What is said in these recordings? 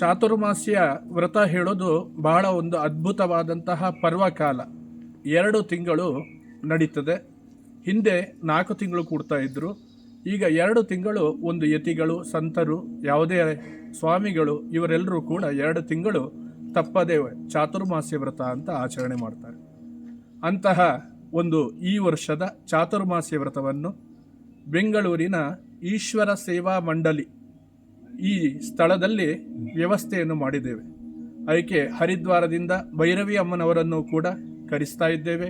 ಚಾತುರ್ಮಾಸ್ಯ ವ್ರತ ಹೇಳೋದು ಬಹಳ ಒಂದು ಅದ್ಭುತವಾದಂತಹ ಪರ್ವಕಾಲ. ಎರಡು ತಿಂಗಳು ನಡೀತದೆ. ಹಿಂದೆ ನಾಲ್ಕು ತಿಂಗಳು ಕೂಡ್ತಾ ಇದ್ದರು ಈಗ ಎರಡು ತಿಂಗಳು ಒಂದು ಯತಿಗಳು, ಸಂತರು, ಯಾವುದೇ ಸ್ವಾಮಿಗಳು, ಇವರೆಲ್ಲರೂ ಕೂಡ ಎರಡು ತಿಂಗಳು ತಪ್ಪದೇ ಚಾತುರ್ಮಾಸ್ಯ ವ್ರತ ಅಂತ ಆಚರಣೆ ಮಾಡ್ತಾರೆ. ಅಂತಹ ಒಂದು ಈ ವರ್ಷದ ಚಾತುರ್ಮಾಸ್ಯ ವ್ರತವನ್ನು ಬೆಂಗಳೂರಿನ ಈಶ್ವರ ಸೇವಾ ಮಂಡಳಿ ಈ ಸ್ಥಳದಲ್ಲಿ ವ್ಯವಸ್ಥೆಯನ್ನು ಮಾಡಿದ್ದೇವೆ. ಅದಕ್ಕೆ ಹರಿದ್ವಾರದಿಂದ ಭೈರವಿ ಅಮ್ಮನವರನ್ನು ಕೂಡ ಕರೆಸ್ತಾ ಇದ್ದೇವೆ.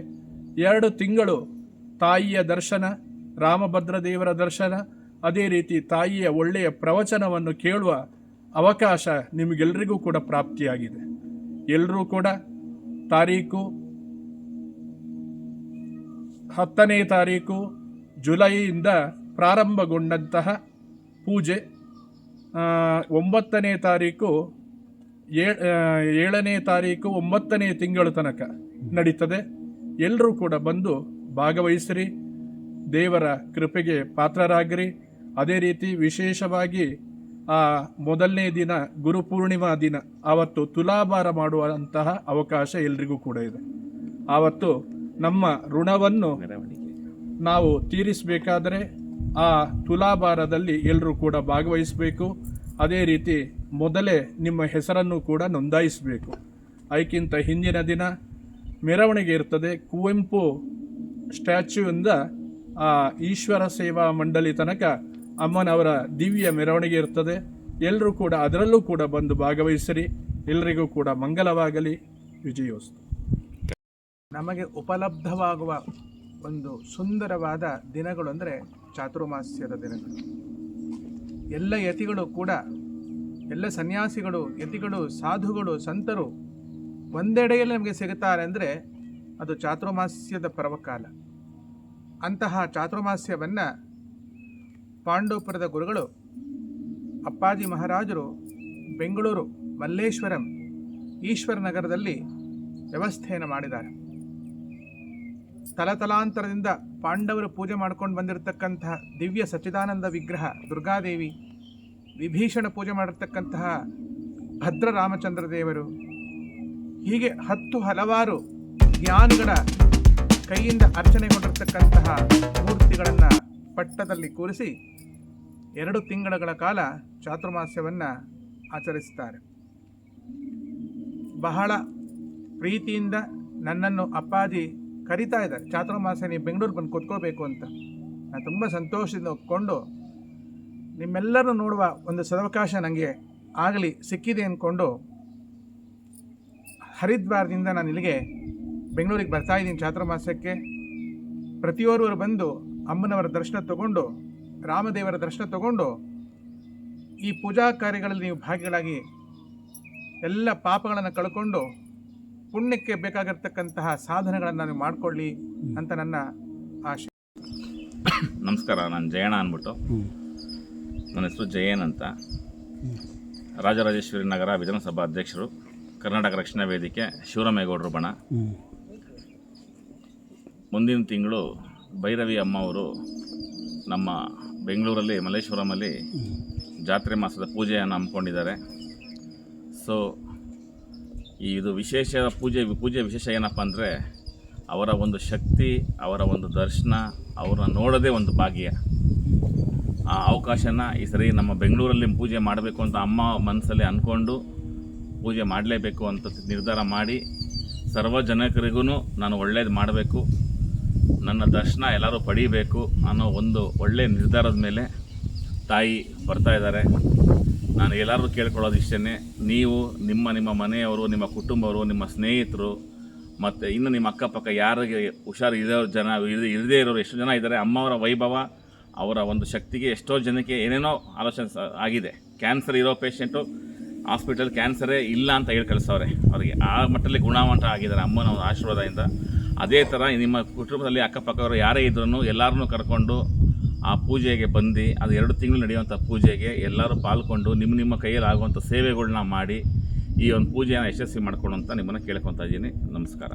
ಎರಡು ತಿಂಗಳು ತಾಯಿಯ ದರ್ಶನ, ರಾಮಭದ್ರ ದೇವರ ದರ್ಶನ, ಅದೇ ರೀತಿ ತಾಯಿಯ ಒಳ್ಳೆಯ ಪ್ರವಚನವನ್ನು ಕೇಳುವ ಅವಕಾಶ ನಿಮಗೆಲ್ಲರಿಗೂ ಕೂಡ ಪ್ರಾಪ್ತಿಯಾಗಿದೆ. ಎಲ್ಲರೂ ಕೂಡ ತಾರೀಕು ಹತ್ತನೇ ತಾರೀಕು ಜುಲೈಯಿಂದ ಪ್ರಾರಂಭಗೊಂಡಂತಹ ಪೂಜೆ ಒಂಬತ್ತನೇ ತಾರೀಕು ಏಳನೇ ತಾರೀಕು ಒಂಬತ್ತನೇ ತಿಂಗಳ ತನಕ ನಡೀತದೆ. ಎಲ್ಲರೂ ಕೂಡ ಬಂದು ಭಾಗವಹಿಸಿರಿ ದೇವರ ಕೃಪೆಗೆ ಪಾತ್ರರಾಗಿರಿ. ಅದೇ ರೀತಿ ವಿಶೇಷವಾಗಿ ಆ ಮೊದಲನೇ ದಿನ ಗುರುಪೂರ್ಣಿಮಾ ದಿನ ಆವತ್ತು ತುಲಾಭಾರ ಮಾಡುವಂತಹ ಅವಕಾಶ ಎಲ್ರಿಗೂ ಕೂಡ ಇದೆ. ಆವತ್ತು ನಮ್ಮ ಋಣವನ್ನು ನಾವು ತೀರಿಸಬೇಕಾದರೆ ಆ ತುಲಾಭಾರದಲ್ಲಿ ಎಲ್ಲರೂ ಕೂಡ ಭಾಗವಹಿಸಬೇಕು. ಅದೇ ರೀತಿ ಮೊದಲೇ ನಿಮ್ಮ ಹೆಸರನ್ನು ಕೂಡ ನೋಂದಾಯಿಸಬೇಕು. ಅದಕ್ಕಿಂತ ಹಿಂದಿನ ದಿನ ಮೆರವಣಿಗೆ ಇರ್ತದೆ. ಕುವೆಂಪು ಸ್ಟ್ಯಾಚ್ಯೂಯಿಂದ ಆ ಈಶ್ವರ ಸೇವಾ ಮಂಡಳಿ ತನಕ ಅಮ್ಮನವರ ದಿವ್ಯ ಮೆರವಣಿಗೆ ಇರ್ತದೆ. ಎಲ್ಲರೂ ಕೂಡ ಅದರಲ್ಲೂ ಕೂಡ ಬಂದು ಭಾಗವಹಿಸಿರಿ. ಎಲ್ಲರಿಗೂ ಕೂಡ ಮಂಗಲವಾಗಲಿ. ವಿಜಯೋಸ್ತು. ನಮಗೆ ಉಪಲಬ್ಧವಾಗುವ ಒಂದು ಸುಂದರವಾದ ದಿನಗಳು ಅಂದರೆ ಚಾತುರ್ಮಾಸ್ಯದ ದಿನಗಳು. ಎಲ್ಲ ಯತಿಗಳು ಕೂಡ, ಎಲ್ಲ ಸನ್ಯಾಸಿಗಳು, ಯತಿಗಳು, ಸಾಧುಗಳು, ಸಂತರು ಒಂದೆಡೆಯಲ್ಲಿ ನಮಗೆ ಸಿಗುತ್ತಾರೆ ಅಂದರೆ ಅದು ಚಾತುರ್ಮಾಸ್ಯದ ಪರ್ವಕಾಲ. ಅಂತಹ ಚಾತುರ್ಮಾಸ್ಯವನ್ನು ಪಾಂಡವಪುರದ ಗುರುಗಳು, ಅಪ್ಪಾಜಿ ಮಹಾರಾಜರು, ಬೆಂಗಳೂರು ಮಲ್ಲೇಶ್ವರಂ, ಈಶ್ವರ ನಗರದಲ್ಲಿ ವ್ಯವಸ್ಥೆಯನ್ನು ಮಾಡಿದ್ದಾರೆ. ತಲತಲಾಂತರದಿಂದ ಪಾಂಡವರು ಪೂಜೆ ಮಾಡ್ಕೊಂಡು ಬಂದಿರತಕ್ಕಂತಹ ದಿವ್ಯ ಸಚ್ಚಿದಾನಂದ ವಿಗ್ರಹ ದುರ್ಗಾದೇವಿ, ವಿಭೀಷಣ ಪೂಜೆ ಮಾಡಿರ್ತಕ್ಕಂತಹ ಭದ್ರ ರಾಮಚಂದ್ರ ದೇವರು, ಹೀಗೆ ಹತ್ತು ಹಲವಾರು ಜ್ಞಾನಗಳ ಕೈಯಿಂದ ಅರ್ಚನೆಗೊಂಡಿರ್ತಕ್ಕಂತಹ ಮೂರ್ತಿಗಳನ್ನು ಪಟ್ಟದಲ್ಲಿ ಕೂರಿಸಿ ಎರಡು ತಿಂಗಳ ಕಾಲ ಚಾತುರ್ಮಾಸ್ಯವನ್ನು ಆಚರಿಸ್ತಾರೆ ಬಹಳ ಪ್ರೀತಿಯಿಂದ ನನ್ನನ್ನು ಅಪ್ಪಾಜಿ ಕರಿತಾ ಇದ್ದಾರೆ. ಚಾತುರ್ಮಾಸ ನೀವು ಬೆಂಗಳೂರು ಬಂದು ಕೂತ್ಕೋಬೇಕು ಅಂತ. ನಾನು ತುಂಬ ಸಂತೋಷದಿಂದ ಒಪ್ಕೊಂಡು ನಿಮ್ಮೆಲ್ಲರೂ ನೋಡುವ ಒಂದು ಸದವಕಾಶ ನನಗೆ ಆಗಲಿ, ಸಿಕ್ಕಿದೆ ಅಂದ್ಕೊಂಡು ಹರಿದ್ವಾರದಿಂದ ನಾನು ಇಲ್ಲಿಗೆ ಬೆಂಗಳೂರಿಗೆ ಬರ್ತಾ ಇದ್ದೀನಿ ಚಾತುರ್ಮಾಸಕ್ಕೆ. ಪ್ರತಿಯೋರ್ವರು ಬಂದು ಅಮ್ಮನವರ ದರ್ಶನ ತಗೊಂಡು, ರಾಮದೇವರ ದರ್ಶನ ತಗೊಂಡು ಈ ಪೂಜಾ ಕಾರ್ಯಗಳಲ್ಲಿ ನೀವು ಭಾಗಿಗಳಾಗಿ ಎಲ್ಲ ಪಾಪಗಳನ್ನು ಕಳ್ಕೊಂಡು ಪುಣ್ಯಕ್ಕೆ ಬೇಕಾಗಿರ್ತಕ್ಕಂತಹ ಸಾಧನೆಗಳನ್ನು ನೀವು ಮಾಡಿಕೊಳ್ಳಿ ಅಂತ ನನ್ನ ಆಶೆ. ನಮಸ್ಕಾರ, ನಾನು ಜಯಣ್ಣ ಅಂದ್ಬಿಟ್ಟು. ನನ್ನ ಹೆಸರು ಜಯನ್ ಅಂತ. ರಾಜರಾಜೇಶ್ವರಿ ನಗರ ವಿಧಾನಸಭಾ ಅಧ್ಯಕ್ಷರು, ಕರ್ನಾಟಕ ರಕ್ಷಣಾ ವೇದಿಕೆ ಶಿವರಾಮೇಗೌಡರು ಬಣ. ಮುಂದಿನ ತಿಂಗಳು ಭೈರವಿ ಅಮ್ಮ ಅವರು ನಮ್ಮ ಬೆಂಗಳೂರಲ್ಲಿ ಮಲ್ಲೇಶ್ವರಮಲ್ಲಿ ಜಾತ್ರೆ ಮಾಸದ ಪೂಜೆಯನ್ನು ಹಮ್ಮಿಕೊಂಡಿದ್ದಾರೆ. ಸೊ ಈ ಇದು ವಿಶೇಷ ಪೂಜೆ ಪೂಜೆ ವಿಶೇಷ ಏನಪ್ಪ ಅಂದರೆ ಅವರ ಒಂದು ಶಕ್ತಿ, ಅವರ ಒಂದು ದರ್ಶನ, ಅವರನ್ನ ನೋಡೋದೇ ಒಂದು ಭಾಗ್ಯ. ಆ ಅವಕಾಶನ ಈ ಸರಿ ನಮ್ಮ ಬೆಂಗಳೂರಲ್ಲಿ ಪೂಜೆ ಮಾಡಬೇಕು ಅಂತ ಅಮ್ಮ ಮನಸ್ಸಲ್ಲಿ ಅಂದ್ಕೊಂಡು ಪೂಜೆ ಮಾಡಲೇಬೇಕು ಅಂತ ನಿರ್ಧಾರ ಮಾಡಿ ಸರ್ವ ಜನಕರಿಗೂ ನಾನು ಒಳ್ಳೇದು ಮಾಡಬೇಕು. ನನ್ನ ದರ್ಶನ ಎಲ್ಲರೂ ಪಡೀಬೇಕು ಅನ್ನೋ ಒಂದು ಒಳ್ಳೆಯ ನಿರ್ಧಾರದ ಮೇಲೆ ತಾಯಿ ಬರ್ತಾ ಇದ್ದಾರೆ. ನಾನು ಎಲ್ಲರೂ ಕೇಳ್ಕೊಳ್ಳೋದು ಇಷ್ಟೇ ನೀವು ನಿಮ್ಮ ನಿಮ್ಮ ಮನೆಯವರು, ನಿಮ್ಮ ಕುಟುಂಬವರು, ನಿಮ್ಮ ಸ್ನೇಹಿತರು, ಮತ್ತು ಇನ್ನು ನಿಮ್ಮ ಅಕ್ಕಪಕ್ಕ ಯಾರಿಗೆ ಹುಷಾರು ಇರೋ ಜನ ಇರದೇ ಇರೋರು ಎಷ್ಟು ಜನ ಇದ್ದಾರೆ, ಅಮ್ಮವರ ವೈಭವ, ಅವರ ಒಂದು ಶಕ್ತಿಗೆ ಎಷ್ಟೋ ಜನಕ್ಕೆ ಏನೇನೋ ಆಲೋಚನೆ ಆಗಿದೆ. ಕ್ಯಾನ್ಸರ್ ಇರೋ ಪೇಷೆಂಟು ಹಾಸ್ಪಿಟಲ್ ಕ್ಯಾನ್ಸರೇ ಇಲ್ಲ ಅಂತ ಹೇಳಿ ಕಳಿಸೋರೆ ಅವರಿಗೆ ಆ ಮಟ್ಟದಲ್ಲಿ ಗುಣಮಟ್ಟ ಆಗಿದ್ದಾರೆ ಅಮ್ಮನ ಆಶೀರ್ವಾದದಿಂದ. ಅದೇ ಥರ ನಿಮ್ಮ ಕುಟುಂಬದಲ್ಲಿ ಅಕ್ಕಪಕ್ಕವರು ಯಾರೇ ಇದ್ರೂ ಎಲ್ಲರನ್ನೂ ಕರ್ಕೊಂಡು ಆ ಪೂಜೆಗೆ ಬಂದು ಅದು ಎರಡು ತಿಂಗಳು ನಡೆಯುವಂಥ ಪೂಜೆಗೆ ಎಲ್ಲರೂ ಪಾಲ್ಗೊಂಡು ನಿಮ್ಮ ನಿಮ್ಮ ಕೈಯಲ್ಲಿ ಆಗುವಂಥ ಸೇವೆಗಳನ್ನ ಮಾಡಿ ಈ ಒಂದು ಪೂಜೆಯನ್ನು ಯಶಸ್ವಿ ಮಾಡ್ಕೊಂಡು ಅಂತ ನಿಮ್ಮನ್ನು ಕೇಳ್ಕೊತಾ ಇದ್ದೀನಿ. ನಮಸ್ಕಾರ.